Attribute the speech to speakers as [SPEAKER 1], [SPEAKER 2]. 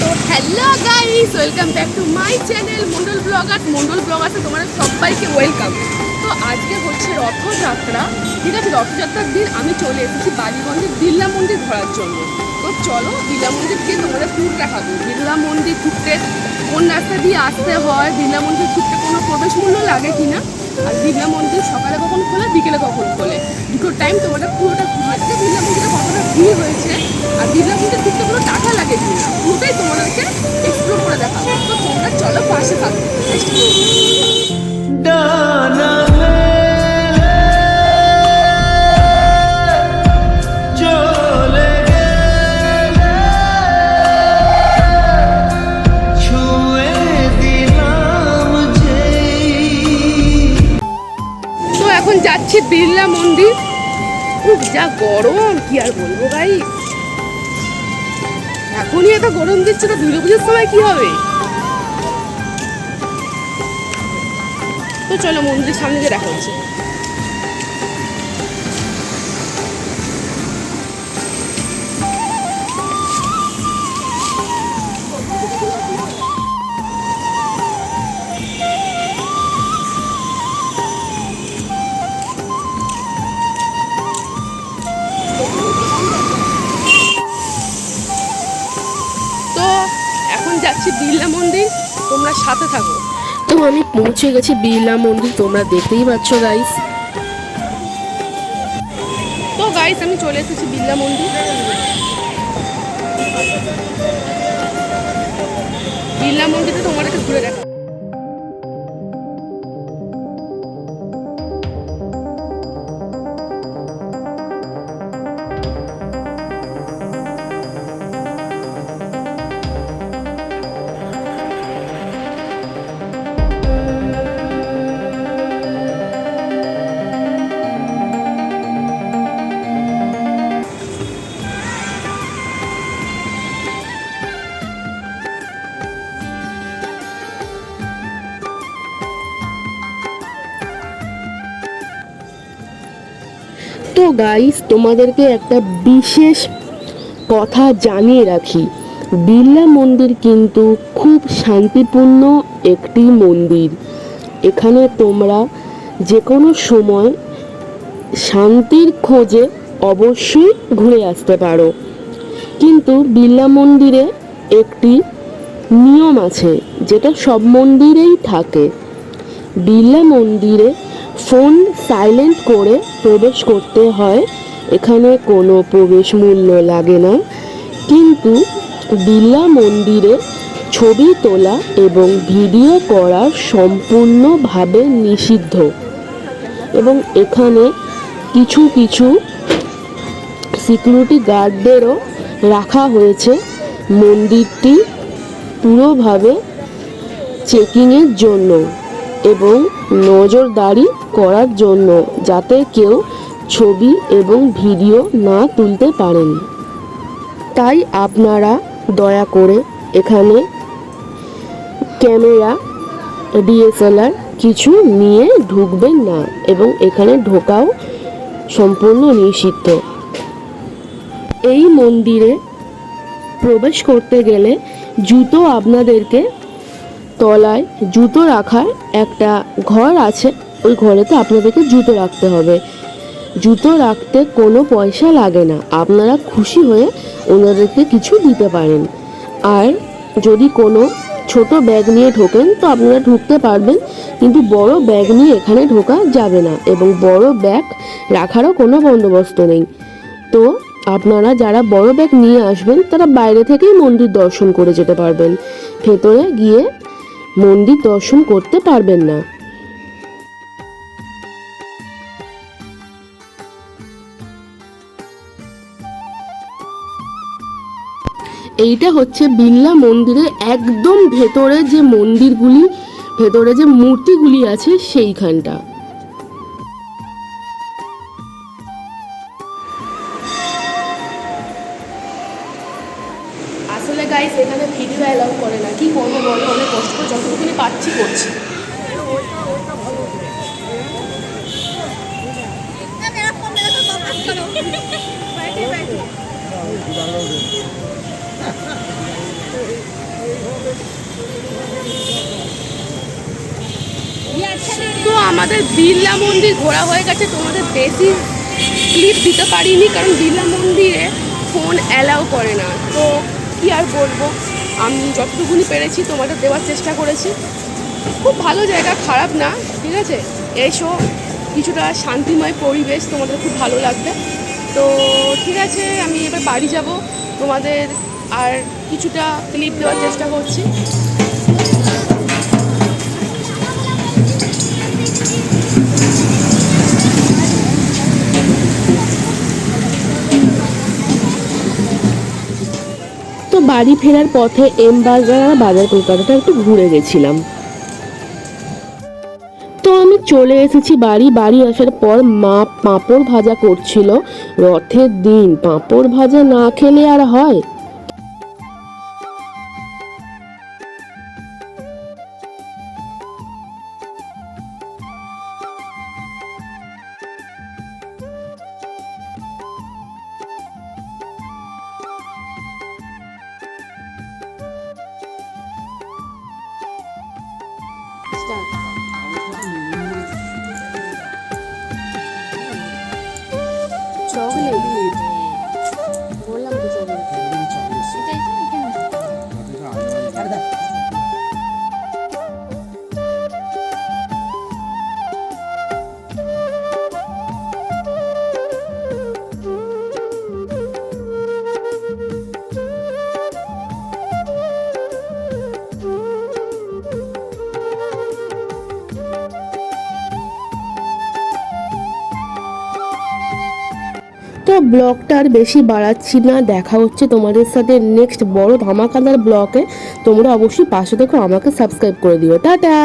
[SPEAKER 1] তো hello guys welcome back to my channel Mondal blogger Mondal ব্লগার্সে তোমাদের সবাইকে welcome তো আজকে হচ্ছে রথযাত্রা। ঠিক আছে, রথযাত্রার দিন আমি চলে এসেছি বালিগঞ্জের বিড়লা মন্দির ঘোরার জন্য। তো চলো বিড়লা মন্দির গিয়ে তোমাদের ট্যুর দেখাবো। বিড়লা মন্দির ঘুরতে কোন রাস্তা দিয়ে আসতে হয় বিড়লা মন্দির ঘুরতে কোনো প্রবেশ মূল্য লাগে কিনা? আর বিড়লা মন্দির সকালে কখন খোলে, বিকেলে কখন খোলে? দুটো টাইম তোমাদের পুরোটা ঘুরতে বিড়লা মন্দিরে কতটা ভিড় হয়েছে মন্দির ঘুরতে কোনো টাকা লাগে পুরোটাই তোমাদেরকে এক্সপ্লোর করে দেখাবো। তো তোমরা চলো পাশে থাকো। যাচ্ছি বিড়লা মন্দির। খুব যা গরম কি আর বলব ভাই? এখনই এত গরম দিচ্ছে তো দুর্গা পুজোর সময় কি হবে? তো চলো মন্দিরের সামনে দিয়ে দেখা হচ্ছে। বিড়লা মন্দির তোমরা সাথে থাকো। তো আমি পৌঁছে গেছি বিড়লা মন্দির তোমরা দেখতেই পাচ্ছ গাইস তো গাইস আমি চলে এসেছি বিড়লা মন্দির। বিড়লা মন্দিরে তোমাদেরকে ঘুরে দেখা গাইস তোমাদেরকে একটা বিশেষ কথা জানিয়ে রাখি। বিড়লা মন্দির কিন্তু খুব শান্তিপূর্ণ একটি মন্দির। এখানে তোমরা যে কোনো সময় শান্তির খোঁজে অবশ্যই ঘুরে আসতে পারো। কিন্তু বিড়লা মন্দিরে একটি নিয়ম আছে, যেটা সব মন্দিরেই থাকে। বিড়লা মন্দিরে ফোন সাইলেন্ট করে প্রবেশ করতে হয়। এখানে কোনো প্রবেশ মূল্য লাগে না। কিন্তু বিড়লা মন্দিরে ছবি তোলা এবং ভিডিও করা সম্পূর্ণভাবে নিষিদ্ধ। এবং এখানে কিছু কিছু সিকিউরিটি গার্ডদেরও রাখা হয়েছে। মন্দিরটি পুরোভাবে চেকিংয়ের জন্য। এবং নজরদারি করার জন্য যাতে কেউ ছবি এবং ভিডিও না তুলতে পারেন। তাই আপনারা দয়া করে এখানে ক্যামেরা, ডিএসএলআর কিছু নিয়ে ঢুকবেন না এবং এখানে ঢোকাও সম্পূর্ণ নিষিদ্ধ। এই মন্দিরে প্রবেশ করতে গেলে জুতো আপনাদেরকে তলায় জুতো রাখার একটা ঘর আছে, ওই ঘরেতে আপনাদেরকে জুতো রাখতে হবে। জুতো রাখতে কোনো পয়সা লাগে না, আপনারা খুশি হয়ে ওনাদেরকে কিছু দিতে পারেন। আর যদি কোনো ছোট ব্যাগ নিয়ে ঢোকেন, তো আপনারা ঢুকতে পারবেন, কিন্তু বড় ব্যাগ নিয়ে এখানে ঢোকা যাবে না এবং বড় ব্যাগ রাখারও কোনো বন্দোবস্ত নেই। তো আপনারা যারা বড় ব্যাগ নিয়ে আসবেন, তারা বাইরে থেকেই মন্দির দর্শন করে যেতে পারবেন। ভেতরে গিয়ে মন্দির দর্শন করতে পারবেন না। এইটা হচ্ছে বিড়লা মন্দিরের একদম ভেতরে যে মন্দিরগুলি, ভেতরে যে মূর্তিগুলি আছে সেইখানটা। প্রাইস এখানে ভিডিও অ্যালাউ করে না। কি করব বলো? অনেক কষ্ট করে যতটুকুনি পাচ্ছি করছি। আচ্ছা, তো আমাদের বিড়লা মন্দির ঘোরা হয়ে গেছে। তোমাদের বেশি ক্লিপ দিতে পারিনি, কারণ বিড়লা মন্দিরে ফোন অ্যালাউ করে না। তো কি আর বলব? আমি যতটুকুনি পেরেছি তোমাদের দেওয়ার চেষ্টা করেছি। খুব ভালো জায়গা, খারাপ না, ঠিক আছে? এসো, কিছুটা শান্তিময় পরিবেশ তোমাদের খুব ভালো লাগবে। তো ঠিক আছে, আমি এবার বাড়ি যাব। তোমাদের আর কিছুটা ক্লিপ দেওয়ার চেষ্টা করছি। বাড়ি ফেরার পথে এম বাজার আর বাজার কলকাতাটা একটু ঘুরে গেছিলাম। তো আমি চলে এসেছি বাড়ি। বাড়ি আসার পর মা পাঁপড় ভাজা করছিল। রথের দিন পাঁপড় ভাজা না খেলে আর হয়? চকলেট। তো ব্লগটা আর বেশি বাড়াচ্ছি না, দেখা হচ্ছে তোমাদের সাথে নেক্সট বড় ধামাকাদার ব্লগে। তোমরা অবশ্যই পাশে দেখো আমাকে সাবস্ক্রাইব করে দিও। টাটা!